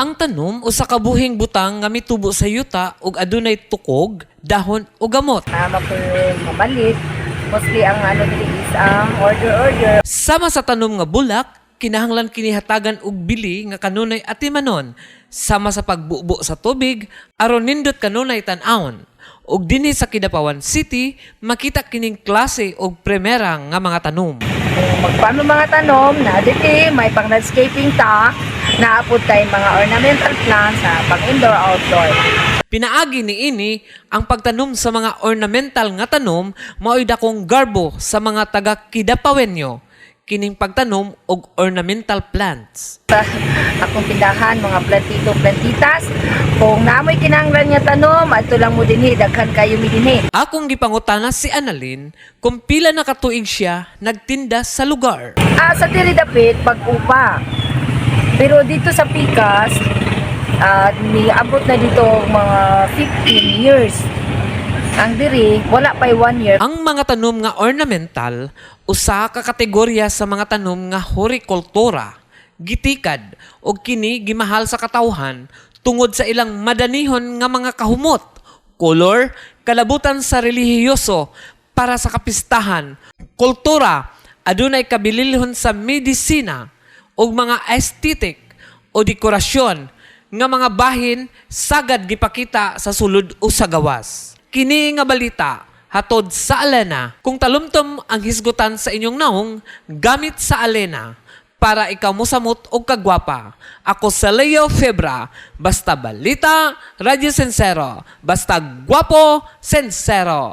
Ang tanom usa ka buhing butang nga mitubo sa yuta ug adunay tukog, dahon ug gamot. Tama yung mabalik. Mostly ang ano dili is ang order-order. Sama sa tanom nga bulak, kinahanglan kinihatagan og bili nga kanunay atimanon sama sa pagbubo sa tubig aron nindot kanunay tan-awon. Ug dinhi sa Kidapawan City, makita kining klase og primera nga mga tanom. Kung magpaano mga tanom, na dito may pang landscaping ta, naapod tayo mga ornamental plants sa pang indoor outdoor. Pinaagi ni ini ang pagtanom sa mga ornamental nga tanom mao'y dakong garbo sa mga taga Kidapawenyo kining pagtanom og ornamental plants. Sa akong tindahan, mga plantito, plantitas, kung naamoy kinanglan nga tanom, ato lang mo dinhi, daghan kayo mi dinhi. Akong gipangutana si Annalyn kung pila na katuig siya nagtinda sa lugar. Ah, sa diri dapit, pag-upa. Pero dito sa Pikas, ah, niabot na dito mga 15 years. Ang diri, wala pa 1 year. Ang mga tanom nga ornamental usa ka kategorya sa mga tanom nga hortikultura, gitikad o kini gimahal sa katawhan tungod sa ilang madanihon nga mga kahumot, kolor, kalabutan sa relihiyoso para sa kapistahan, kultura, adunay kabililhon sa medisina o mga aesthetic o dekorasyon nga mga bahin sagad gipakita sa sulod o sa gawas. Kini nga balita hatod sa Alena kung talumtom ang hisgutan sa inyong naong gamit sa Alena para ikaw musamot o kagwapa. Ako sa Leo Febra, basta balita, radyo sensero, basta gwapo, sensero.